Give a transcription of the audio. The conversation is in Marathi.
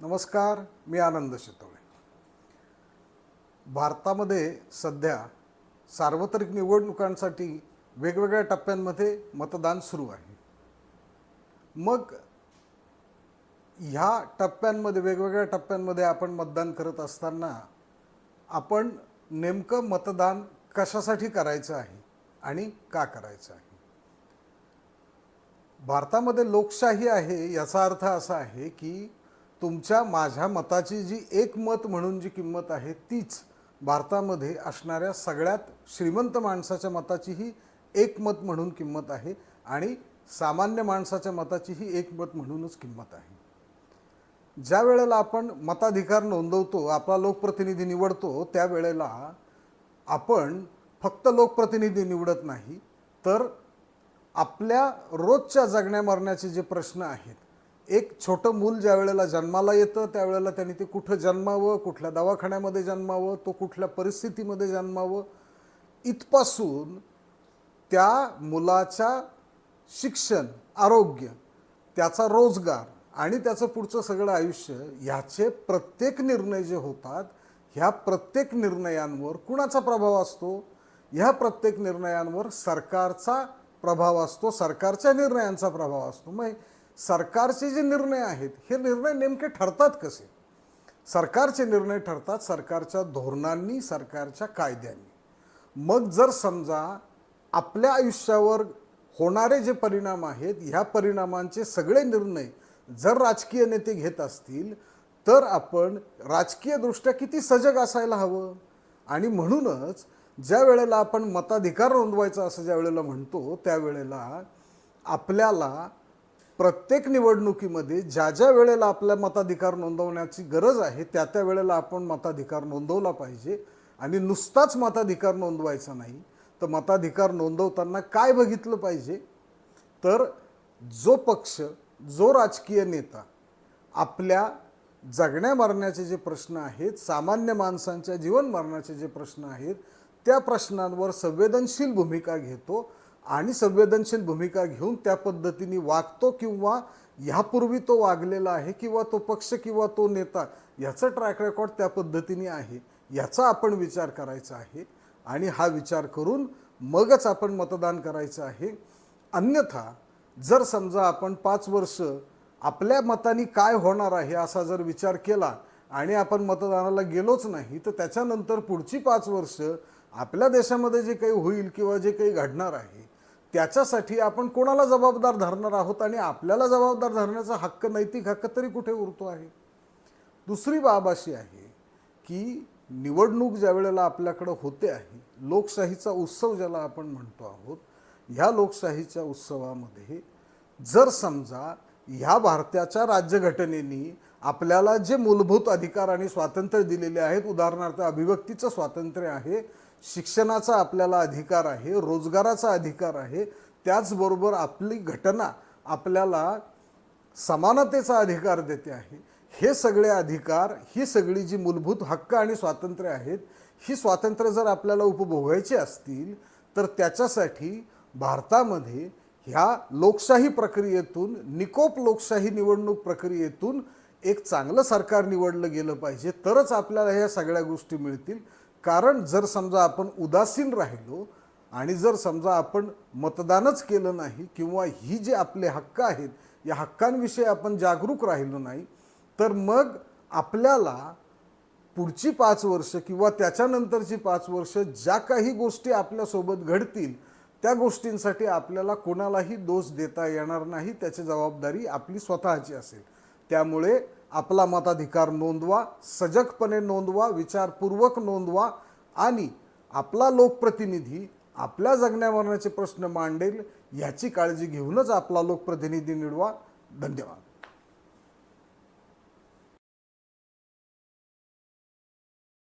नमस्कार मी आनंद शितोळे. भारतामध्ये सध्या सार्वत्रिक निवडणुकांसाठी वेगवेगळ्या टप्प्यांमध्ये मतदान सुरू आहे. मग ह्या टप्प्यांमध्ये वेगवेगळ्या टप्प्यांमध्ये आपण मतदान करत असताना आपण नेमकं मतदान कशासाठी करायचं आहे आणि का करायचं आहे? भारतामध्ये लोकशाही आहे याचा अर्थ असा आहे की तुमच्या माझ्या मताची जी एक मत म्हणून जी किंमत आहे तीच भारतामध्ये असणाऱ्या सगळ्यात श्रीमंत माणसाच्या मताचीही एक मत म्हणून किंमत आहे आणि सामान्य माणसाच्या मताचीही एक मत म्हणूनच किंमत आहे. ज्या वेळेला आपण मताधिकार नोंदवतो आपला लोकप्रतिनिधी निवडतो त्यावेळेला आपण फक्त लोकप्रतिनिधी निवडत नाही तर आपल्या रोजच्या जगण्या मरण्याचे जे प्रश्न आहेत एक छोटं मूल ज्या वेळेला जन्माला येतं त्यावेळेला त्यांनी ते कुठं जन्मावं कुठल्या दवाखान्यामध्ये जन्मावं तो कुठल्या परिस्थितीमध्ये जन्मावं इथपासून त्या मुलाच्या शिक्षण आरोग्य त्याचा रोजगार आणि त्याचं पुढचं सगळं आयुष्य ह्याचे प्रत्येक निर्णय जे होतात ह्या प्रत्येक निर्णयांवर कुणाचा प्रभाव असतो? ह्या प्रत्येक निर्णयांवर सरकारचा प्रभाव असतो सरकारच्या निर्णयांचा प्रभाव असतो. मग सरकारचे जे निर्णय आहेत हे निर्णय नेमके ठरतात कसे? सरकारचे निर्णय ठरतात सरकारच्या धोरणांनी सरकारच्या कायद्यांनी. मग जर समजा आपल्या आयुष्यावर होणारे जे परिणाम आहेत ह्या परिणामांचे सगळे निर्णय जर राजकीय नेते घेत असतील तर आपण राजकीयदृष्ट्या किती सजग असायला हवं? आणि म्हणूनच ज्या वेळेला आपण मताधिकार नोंदवायचा असं ज्या वेळेला म्हणतो त्यावेळेला आपल्याला प्रत्येक निवडणुकीमध्ये ज्या ज्या वेळेला आपल्या मताधिकार नोंदवण्याची गरज आहे त्या त्या वेळेला आपण मताधिकार नोंदवला पाहिजे. आणि नुसताच मताधिकार नोंदवायचा नाही तर मताधिकार नोंदवताना काय बघितलं पाहिजे? तर जो पक्ष जो राजकीय नेता आपल्या जगण्या मरण्याचे जे प्रश्न आहेत सामान्य माणसांच्या जीवन मरणाचे जे प्रश्न आहेत त्या प्रश्नांवर संवेदनशील भूमिका घेतो. आणि संवेदनशील भूमिका घेऊन त्या पद्धतीने वागतो किंवा ह्यापूर्वी तो वागलेला आहे किंवा तो पक्ष किंवा तो नेता याचं ट्रॅक रेकॉर्ड त्या पद्धतीने आहे याचा आपण विचार करायचा आहे. आणि हा विचार करून मगच आपण मतदान करायचं आहे. अन्यथा जर समजा आपण पाच वर्ष आपल्या मताने काय होणार आहे असा जर विचार केला आणि आपण मतदानाला गेलोच नाही तर त्याच्यानंतर पुढची पाच वर्ष आपल्या देशामध्ये जे काही होईल किंवा जे काही घडणार आहे त्याच्यासाठी आपण कोणाला जबाबदार धरणार आहोत आणि आपल्याला जबाबदार धरण्याचा हक्क नैतिक हक्क तरी कुठे उरतो आहे? दुसरी बाब अशी आहे की निवडणूक ज्या वेळेला आपल्याकडं होते आहे लोकशाहीचा उत्सव ज्याला आपण म्हणतो आहोत ह्या लोकशाहीच्या उत्सवामध्ये जर समजा ह्या भारताच्या राज्यघटनेनी आपल्याला जे मूलभूत अधिकार आणि स्वातंत्र्य दिलेले आहेत उदाहरणार्थ अभिव्यक्तीचं स्वातंत्र्य आहे शिक्षणाचा आपल्याला अधिकार आहे रोजगाराचा अधिकार आहे त्याचबरोबर आपली घटना आपल्याला समानतेचा अधिकार देते आहे. हे सगळे अधिकार ही सगळी जी मूलभूत हक्क आणि स्वातंत्र्य आहेत ही स्वातंत्र्य जर आपल्याला उपभोगायची असतील तर त्याच्यासाठी भारतामध्ये ह्या लोकशाही प्रक्रियेतून निकोप लोकशाही निवडणूक प्रक्रियेतून एक चांगलं सरकार निवडलं गेलं पाहिजे. तरच आपल्याला ह्या सगळ्या गोष्टी मिळतील. कारण जर समजा आपण उदासीन राहिलो आणि जर समजा आपण मतदानच केलं नाही किंवा ही जे आपले हक्क आहेत या हक्कांविषयी आपण जागरूक राहिलो नाही तर मग आपल्याला पुढची पाच वर्ष किंवा त्याच्यानंतरची पाच वर्ष ज्या काही गोष्टी आपल्यासोबत घडतील त्या गोष्टींसाठी आपल्याला कोणालाही दोष देता येणार नाही त्याची जबाबदारी आपली स्वतःची असेल. त्यामुळे आपला मताधिकार नोंदवा सजगपणे नोंदवा विचारपूर्वक नोंदवा आणि आपला लोकप्रतिनिधी आपल्या जगण्यावरण्याचे प्रश्न मांडेल याची काळजी घेऊनच आपला लोकप्रतिनिधी निवडवा. धन्यवाद.